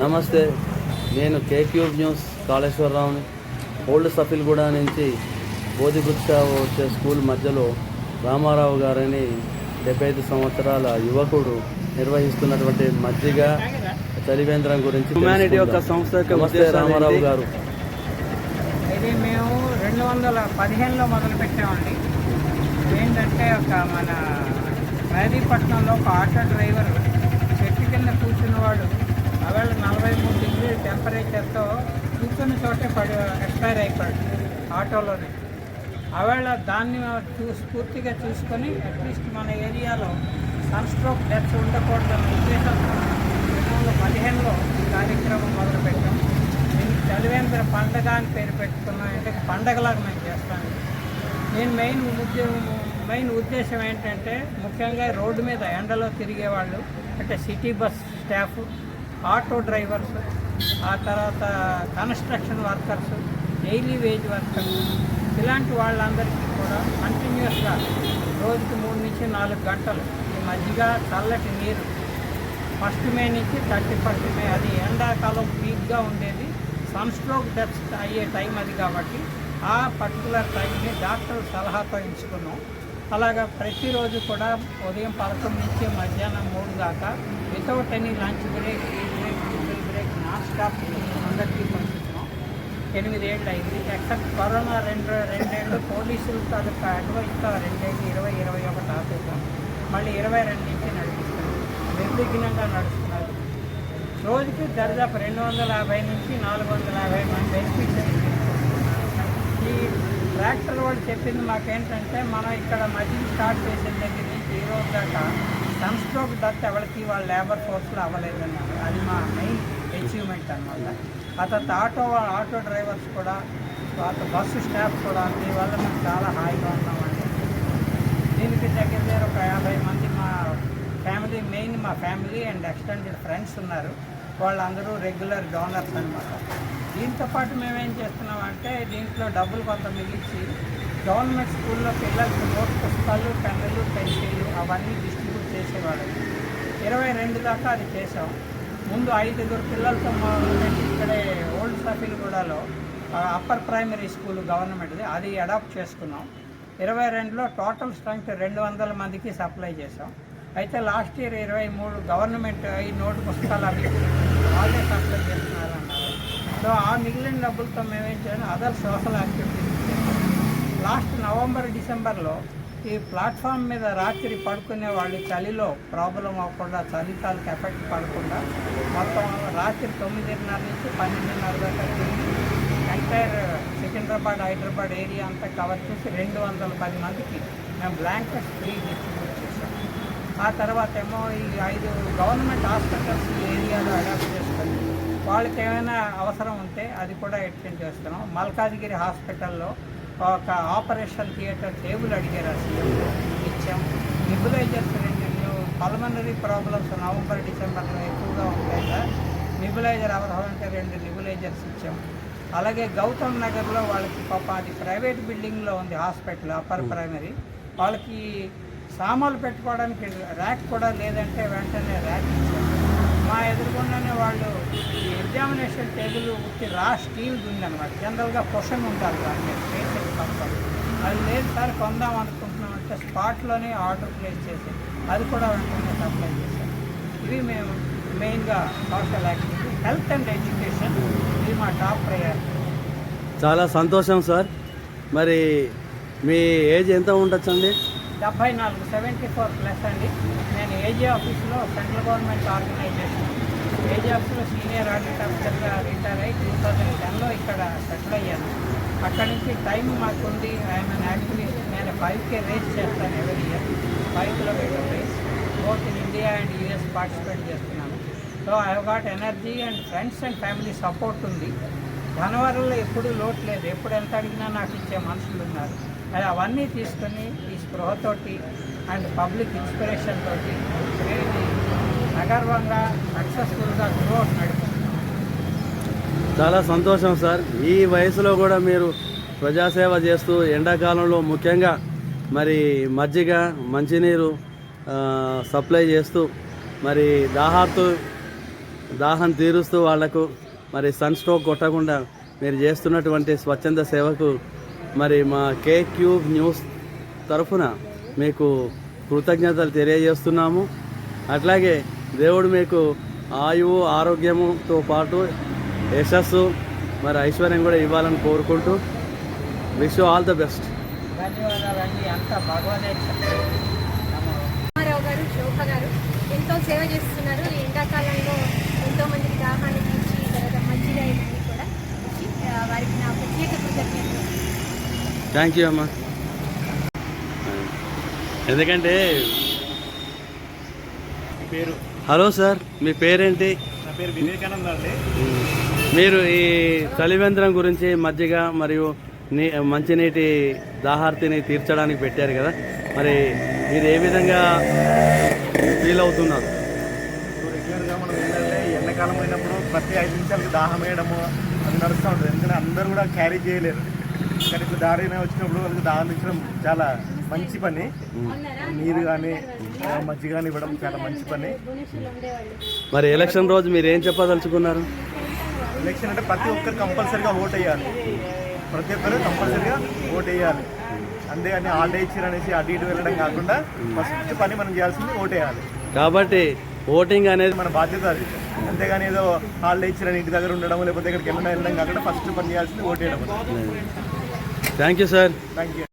నమస్తే నేను K cube news కాళేశ్వరరావుని. ఓల్డ్ సఫిల్గూడ నుంచి బోధివృక్ష వచ్చే స్కూల్ మధ్యలో రామారావు గారని డెబ్బై ఐదు సంవత్సరాల యువకుడు నిర్వహిస్తున్నటువంటి మజ్జిగ చలివేంద్రం గురించి హ్యుమానిటీ యొక్క సంస్థ రామారావు? గారు. ఇది మేము రెండు వందల పదిహేనులో మొదలు పెట్టామండి ఏంటంటే ఒక మన మెహదీపట్నంలో ఒక ఆటో డ్రైవర్ చెట్టు కింద కూర్చున్నవాడు ఆవేళ నలభై మూడు డిగ్రీ టెంపరేచర్తో కూర్చున్న చోటే పడి ఎక్స్పైర్ అయిపోయాడు ఆటోలోనే. ఆవేళ దాన్ని చూ స్ఫూర్తిగా చూసుకొని అట్లీస్ట్ మన ఏరియాలో సన్ స్ట్రోక్ డెత్స్ ఉండకూడదన్న ఉద్దేశంతో రెండు వందల పదిహేనులో ఈ కార్యక్రమం మొదలుపెట్టాం. నేను చదివేంద్ర పండగ అని పేరు పెట్టుకున్నాను అంటే పండగలాగా మేము చేస్తాను. నేను మెయిన్ ఉద్యోగం మెయిన్ ఉద్దేశం ఏంటంటే ముఖ్యంగా రోడ్డు మీద ఎండలో తిరిగేవాళ్ళు అంటే city bus staff auto drivers ఆ తర్వాత construction workers daily wage workers ఇలాంటి వాళ్ళందరికీ కూడా కంటిన్యూస్గా రోజుకి మూడు నుంచి నాలుగు గంటలు ఈ మజ్జిగ చల్లటి నీరు. ఫస్ట్ మే నుంచి థర్టీ ఫస్ట్ మే అది ఎండాకాలం పీక్గా ఉండేది. సన్ స్ట్రోక్ డెత్స్ అయ్యే టైం అది కాబట్టి ఆ పర్టికులర్ టైంని డాక్టర్ సలహాతో ఎంచుకున్నాం అలాగా ప్రతిరోజు కూడా ఉదయం పదకొండు నుంచి మధ్యాహ్నం మూడు దాకా without any lunch break tea break food break non stop అందరికీ పంచుతున్నాం ఎనిమిది ఏళ్ళు అయింది. ఎక్సెప్ట్ కరోనా రెండు రెండేళ్ళు పోలీసులు తాలూకా అడ్వైస్తో రెండేళ్ళు ఇరవై ఇరవై ఒకటి ఆపేసాం మళ్ళీ ఇరవై రెండు నుంచి నడిపిస్తున్నాం. నిర్విఘ్నంగా నడుస్తున్నారు. రోజుకి దరిదాపు రెండు వందల యాభై నుంచి నాలుగు వందల యాభై మంది బెనిఫిషరీస్ ఈ ట్రాక్టర్ వాళ్ళు చెప్పింది మాకేంటంటే మనం ఇక్కడ మధ్య స్టార్ట్ చేసిన దగ్గర నుంచి ఈ రోజు దాకా సన్స్ట్రోక్ స్ట్రోక్ ఎవరికి వాళ్ళ లేబర్ ఫోర్స్లో అవ్వలేదన్నారు. అది మా మెయిన్ అచీవ్మెంట్ అనమాట ఆ తర్వాత ఆటో ఆటో డ్రైవర్స్ కూడా తర్వాత బస్సు స్టాఫ్ కూడా దీనివల్ల మేము చాలా హాయిగా ఉన్నామండి. దీనికి దగ్గర దగ్గర ఒక యాభై మంది మా ఫ్యామిలీ మెయిన్ మా ఫ్యామిలీ అండ్ ఎక్స్టెండెడ్ ఫ్రెండ్స్ ఉన్నారు. వాళ్ళందరూ రెగ్యులర్ డోనర్స్ అనమాట దీంతో పాటు మేమేం చేస్తున్నామంటే దీంట్లో డబ్బులు కొంత మిగిలిచ్చి గవర్నమెంట్ స్కూల్లో పిల్లలకి నోట్ పుస్తకాలు పెన్నులు పెన్సిళ్ళు అవన్నీ డిస్ట్రిబ్యూట్ చేసేవాడు ఇరవై రెండు దాకా అది చేసాం. ముందు ఐదుగురు పిల్లలతో మొదలుపెట్టి ఇక్కడే ఓల్డ్ సఫీల్గూడలో అప్పర్ ప్రైమరీ స్కూల్ గవర్నమెంట్ది. అది అడాప్ట్ చేసుకున్నాం. ఇరవై రెండులో టోటల్ స్ట్రెంగ్త్ రెండు వందల మందికి సప్లై చేసాం అయితే లాస్ట్ ఇయర్ ఇరవై మూడు గవర్నమెంట్ ఈ నోటు పుస్తకాలు అవి వాళ్ళే సప్లై చేస్తున్నారు అన్నారు సో ఆ మిగిలిన డబ్బులతో మేమేం చేయాలి? Other social activities last November డిసెంబర్లో ఈ ప్లాట్ఫామ్ మీద రాత్రి పడుకునే వాళ్ళు చలిలో ప్రాబ్లం అవ్వకుండా చలితాలకు ఎఫెక్ట్ పడకుండా మొత్తం రాత్రి తొమ్మిదిన్నర నుంచి పన్నెండున్నర దాకా తిరిగి ఎంటైర్ సికింద్రాబాద్ హైదరాబాద్ ఏరియా అంతా కవర్ చేసి రెండు వందల పది మందికి మేము బ్లాంకెట్స్ ఫ్రీ డిస్ట్రిబ్యూట్ చేసాం ఆ తర్వాత ఏమో ఈ ఐదు గవర్నమెంట్ హాస్పిటల్స్ ఈ ఏరియాలో అడాప్ట్ చేసుకొని వాళ్ళకి ఏమైనా అవసరం ఉంటే అది కూడా ఎక్స్టెండ్ చేస్తున్నాం. మల్కాజ్గిరి హాస్పిటల్లో ఒక ఆపరేషన్ థియేటర్ టేబుల్ అడిగారు అసలు ఇచ్చాం. నిబులైజర్స్ రెండు పల్మనరీ ప్రాబ్లమ్స్ నవంబర్ డిసెంబర్లో ఎక్కువగా ఉంటాయి సార్ నిబులైజర్ అవసరం అంటే రెండు నిబులైజర్స్ ఇచ్చాం. అలాగే గౌతమ్ నగర్లో వాళ్ళకి పాప అది ప్రైవేట్ బిల్డింగ్లో ఉంది హాస్పిటల్ అప్పర్ ప్రైమరీ. వాళ్ళకి సామాన్లు పెట్టుకోవడానికి ర్యాక్ కూడా లేదంటే వెంటనే ర్యాక్ ఇచ్చాం. మా ఎదురుగుండానే వాళ్ళు ఈ ఎగ్జామినేషన్ టేబుల్ ఉత్తి రా స్టీల్ ఉందన్నమాట జనరల్గా క్వశ్చన్ ఉంటారు దాని మీద కంపల్ అది లేదు సార్ కొందాం అనుకుంటున్నాం అంటే స్పాట్లోనే ఆర్డర్ ప్లేస్ చేసి అది కూడా వెంటనే సప్లై చేశాం ఇవి మేము మెయిన్గా social activity health and education ఇది మా టాప్ ప్రయారిటీ చాలా సంతోషం సార్. మరి మీ ఏజ్ ఎంత ఉండొచ్చండి డెబ్బై నాలుగు సెవెంటీ ఫోర్ ప్లస్ అండి. ఏజీ ఆఫీస్లో సెంట్రల్ గవర్నమెంట్ ఆర్గనైజేషన్. ఏజీ ఆఫీస్లో సీనియర్ ఆడిట్ ఆఫీసర్గా రిటైర్ అయ్యి టూ థౌజండ్ టెన్లో ఇక్కడ సెటిల్ అయ్యాను. అక్కడి నుంచి టైం మాకుంది ఐఎమ్ యాక్టివిస్ట్ నేను బైక్కే రేస్ చేస్తాను every year. Five kilometre race. Both in India and US participate చేస్తున్నాను. So I got energy and friends and family support ఉంది. ధనవరంలో ఎప్పుడూ లోటు లేదు. ఎప్పుడు ఎంత అడిగినా నాకు ఇచ్చే మనుషులు ఉన్నారు. అది అవన్నీ తీసుకొని ఈ స్పృహతోటి అండ్ పబ్లిక్ ఇన్స్పిరేషన్ తోటి సగర్వంగా సక్సెస్ఫుల్గా గ్రో చాలా సంతోషం సార్. ఈ వయసులో కూడా మీరు ప్రజాసేవ చేస్తూ ఎండాకాలంలో ముఖ్యంగా మరి మజ్జిగ మంచినీరు సప్లై చేస్తూ మరి దాహార్తు దాహం తీరుస్తూ వాళ్ళకు మరి సన్ స్ట్రోక్ కొట్టకుండా మీరు చేస్తున్నటువంటి స్వచ్ఛంద సేవకు మరి మా కేక్యూబ్ న్యూస్ తరఫున మీకు కృతజ్ఞతలు తెలియజేస్తున్నాము. అట్లాగే దేవుడు మీకు ఆయువు ఆరోగ్యముతో పాటు యశస్సు మరి ఐశ్వర్యం కూడా ఇవ్వాలని కోరుకుంటూ wish all the best. Ramarao garu Shobha garu ఎంతో సేవ చేస్తున్నారు. ఈ ఎండాకాలంలో ఎంతో మందికి దాహాన్ని తీర్చి తర్వాత మజ్జిగ కూడా వారికి నా ప్రత్యేక కృతజ్ఞతలు. థ్యాంక్ యూ అమ్మా. ఎందుకంటే పేరు? హలో సార్ మీ పేరేంటి? నా పేరు వివేకానంద అండి. మీరు ఈ చలివేంద్రం గురించి మజ్జిగ మరియు నీ మంచినీటి దాహార్తిని తీర్చడానికి పెట్టారు కదా. మరి మీరు ఏ విధంగా ఫీల్ అవుతున్నారు? రెగ్యులర్గా మనం ఏంటంటే ఎండాకాలం అయినప్పుడు ప్రతి ఐదు నిమిషాలకి దాహం వేయడము అది నడుస్తూ ఉంటుంది. ఎందుకంటే అందరూ కూడా క్యారీ చేయలేరు. కానీ ఇప్పుడు దారిన వచ్చినప్పుడు వాళ్ళకి దాహం ఇచ్చడం చాలా మంచి పని. నీరు కానీ మజ్జిగ కానీ ఇవ్వడం చాలా మంచి పని. మరి ఎలక్షన్ రోజు మీరు ఏం చెప్పదలుచుకున్నారు? ఎలక్షన్ అంటే ప్రతి ఒక్కరు కంపల్సరీగా ఓట్ వేయాలి. ప్రతి ఒక్కరు కంపల్సరీగా ఓట్ వేయాలి. అంతేగాని ఆల్ డే ఇచ్చారు అనేసి అటు ఇటు వెళ్ళడం కాకుండా ఫస్ట్ పని మనం చేయాల్సింది ఓట్ వేయాలి. కాబట్టి ఓటింగ్ అనేది మన బాధ్యత అది. అంతేగాని ఏదో హాలిడే ఇచ్చిన ఇంటి దగ్గర ఉండడం లేకపోతే ఇక్కడికి వెళ్ళడం వెళ్ళడం కాకుండా ఫస్ట్ పని చేయాల్సింది ఓటేయడం thank you sir. Thank you